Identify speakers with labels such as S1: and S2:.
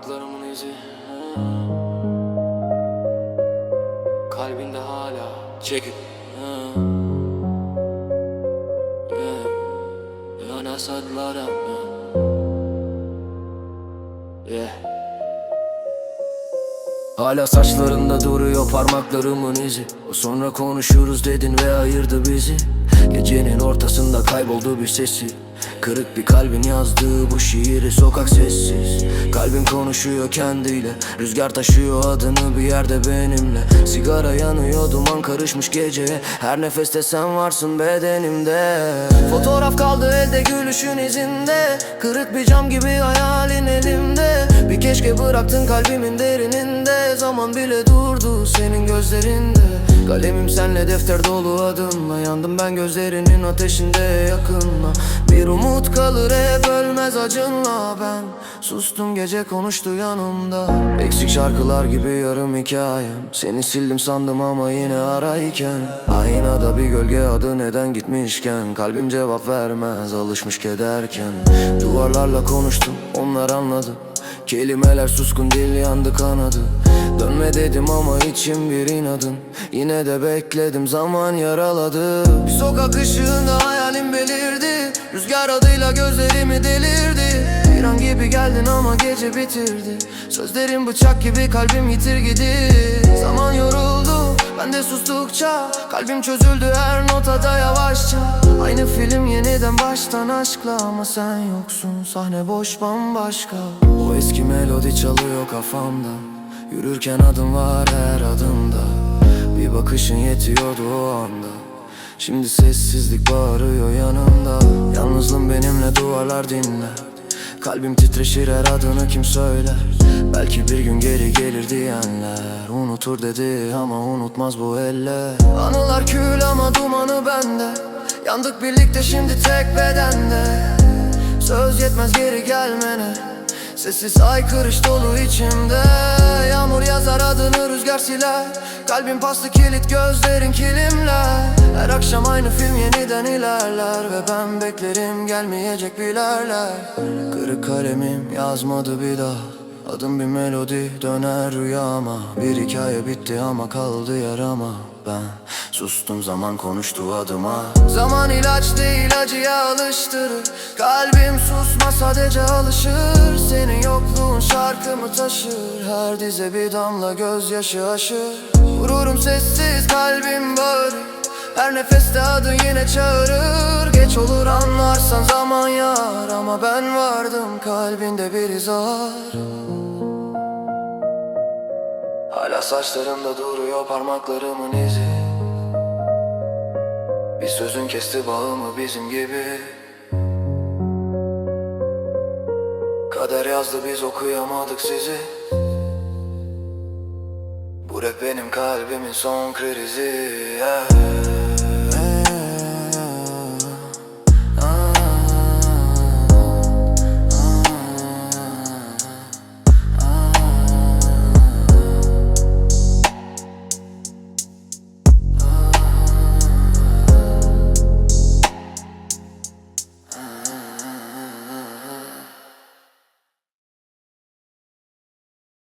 S1: Parmaklarımın izi. Kalbinde hala. Yeah. Yana Yeah Hala saçlarında duruyor parmaklarımın izi. O sonra konuşuruz dedin ve ayırdı bizi. Gecenin ortasında kayboldu bir sesi. Kırık bir kalbin yazdığı bu şiiri sokak sessiz. Kalbim konuşuyor kendiyle. Rüzgar taşıyor adını bir yerde benimle. Sigara yanıyor duman karışmış geceye. Her nefeste sen varsın bedenimde Fotoğraf kaldı elde gülüşün izinde. Kırık bir cam gibi hayalin elimde. Bir keşke bıraktın kalbimin derininde. Zaman bile durdu senin gözlerinde Kalemim senle defter dolu adımla. Yandım ben gözlerinin ateşinde yakınla. Bir umut kalır hep ölmez acınla. Ben sustum gece konuştu yanımda. Eksik şarkılar gibi yarım hikayem. Seni sildim sandım ama yine arayken. Aynada bir gölge adı neden gitmişken. Kalbim cevap vermez alışmış kederken. Duvarlarla konuştum onlar anladı Kelimeler suskun dil yandı kanadı. Dönme dedim ama içim bir inadın. Yine de bekledim zaman yaraladı. Bir sokak ışığında hayalim belirdi. Rüzgar adıyla gözlerimi delirdi. Bir an gibi geldin ama gece bitirdi. Sözlerin bıçak gibi kalbim yitir gidi Zaman yoruldu ben de sustukça Kalbim çözüldü her notada yavaşça. Aynı film yeniden baştan aşkla Ama sen yoksun. Sahne boş bambaşka. O eski melodi çalıyor kafamda. Yürürken adım var her adımda. Bir bakışın yetiyordu o anda. Şimdi sessizlik bağırıyor yanımda. Yalnızlığım benimle duvarlar dinler Kalbim titreşir her adını kim söyler? Belki bir gün geri gelir diyenler. Unutur dedi ama unutmaz bu eller. Anılar kül ama dumanı bende. Yandık birlikte şimdi tek bedende. Söz yetmez geri gelmene. Sessiz aykırış dolu içimde. Yağmur yazar adını rüzgar siler. Kalbim paslı kilit gözlerin kilimler Her akşam aynı film yeniden ilerler Ve ben beklerim gelmeyecek bilerler. Kırık kalemim yazmadı bir daha. Adım bir melodi döner rüyama. Bir hikaye bitti ama kaldı yarama. Ben sustum zaman konuştu adıma. Zaman ilaç değil acıya alıştırır. Kalbim susma sadece alışır. Senin yokluğun şarkımı taşır? Her dize bir damla gözyaşı aşır. Vururum sessiz kalbim bağırır her nefeste adın yine çağırır. Geç olur anlarsan zaman yar. Ama ben vardım kalbinde bir izar. Hala saçlarımda duruyor parmaklarımın izi. Bir sözün kesti bağımı bizim gibi. Kader yazdı biz okuyamadık sizi. Bu rap benim kalbimin son krizi yeah.